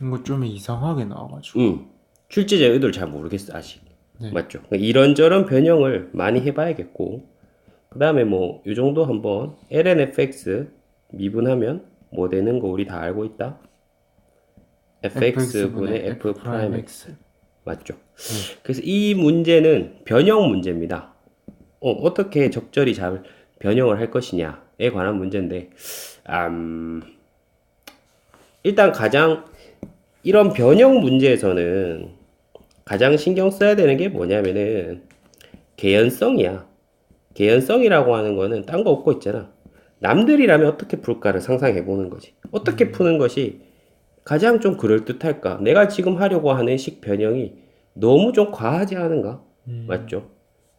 이거 좀 이상하게 나와가지고. 음, 출제자의 의도를 잘 모르겠어 아직. 네. 맞죠? 그러니까 이런저런 변형을 많이 해봐야겠고, 그 다음에 뭐, 이 정도 한번 lnfx 미분하면 뭐 되는 거 우리 다 알고 있다? fx분의 f 프라임 x. 맞죠? 그래서 이 문제는 변형 문제입니다. 어, 어떻게 적절히 잘 변형을 할 것이냐에 관한 문제인데, 음, 일단 가장 이런 변형 문제에서는 가장 신경 써야 되는 게 뭐냐면은 개연성이야. 개연성이라고 하는 거는 딴 거 없고 있잖아. 남들이라면 어떻게 풀까를 상상해 보는 거지. 어떻게 푸는 것이 가장 좀 그럴듯할까? 내가 지금 하려고 하는 식 변형이 너무 좀 과하지 않은가? 맞죠?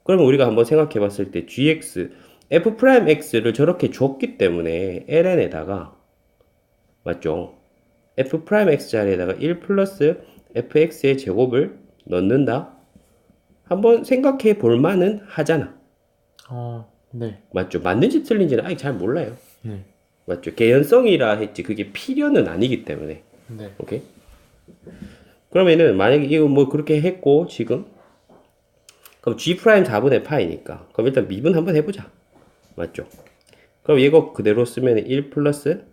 그러면 우리가 한번 생각해 봤을 때 gx, f 프라임 x를 저렇게 줬기 때문에 ln에다가 맞죠? F 프라임 x 자리에다가 1 플러스 fx의 제곱을 넣는다? 한번 생각해 볼 만은 하잖아. 어, 네. 맞죠? 맞는지 틀린지는 아직 잘 몰라요. 네. 맞죠? 개연성이라 했지 그게 필연은 아니기 때문에. 네. 오케이? 그러면은 만약에 이거 뭐 그렇게 했고 지금 그럼 g 프라임 4분의 파이니까 그럼 일단 미분 한번 해보자. 맞죠? 그럼 이거 그대로 쓰면 1 플러스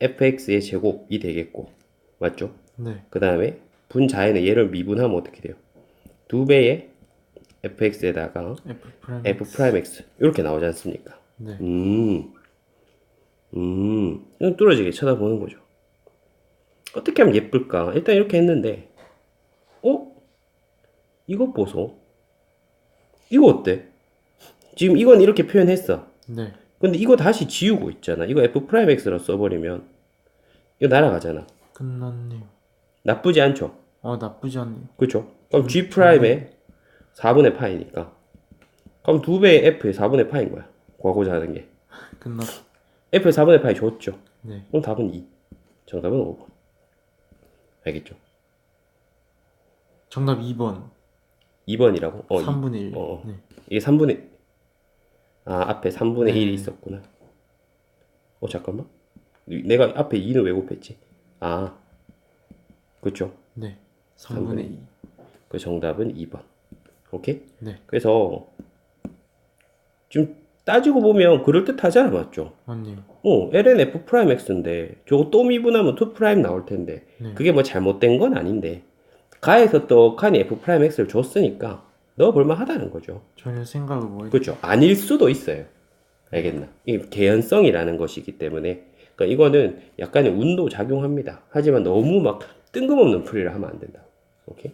fx의 제곱이 되겠고 맞죠? 네. 그 다음에 분자에는 얘를 미분하면 어떻게 돼요? 두 배의 fx에다가 F 프라임. x 이렇게 나오지 않습니까? 네. 음, 음, 이건 뚫어지게 쳐다보는 거죠. 어떻게 하면 예쁠까? 일단 이렇게 했는데, 어? 이것 보소. 이거 어때? 지금 이건 이렇게 표현했어. 네. 근데 이거 다시 지우고 있잖아. 이거 f 프라임 x로 써버리면 이거 날아가잖아. 끝났네요. 나쁘지 않죠? 어, 나쁘지 않네요. 그렇죠? 그럼 g 프라임의 4분의 파이니까. 그럼 두 배의 f의 4분의 파인 거야. 구하고자 하는 게. 끝났. f의 4분의 파이 줬죠? 네. 그럼 답은 2. 정답은 5번. 알겠죠? 정답 2번. 2번이라고? 어, 3분의 1. 어, 어. 네. 이게 3분의, 아, 앞에 3분의 네. 1이 있었구나. 어, 잠깐만. 내가 앞에 2는 왜 곱했지? 아, 그쵸. 네. 3분의 2. 그 정답은 2번. 오케이? 네. 그래서, 지금 따지고 보면 그럴듯하잖아, 맞죠? 어, ln f 프라임 x인데, 저거 또 미분하면 2 프라임 나올 텐데, 네. 그게 뭐 잘못된 건 아닌데, 가에서 떡하니 f 프라임 x를 줬으니까, 넣어볼만 하다는 거죠. 전혀 생각을 못 했. 그렇죠. 아닐 수도 있어요. 알겠나? 이게 개연성이라는 것이기 때문에, 그러니까 이거는 약간의 운도 작용합니다. 하지만 너무 막 뜬금없는 풀이를 하면 안 된다. 오케이?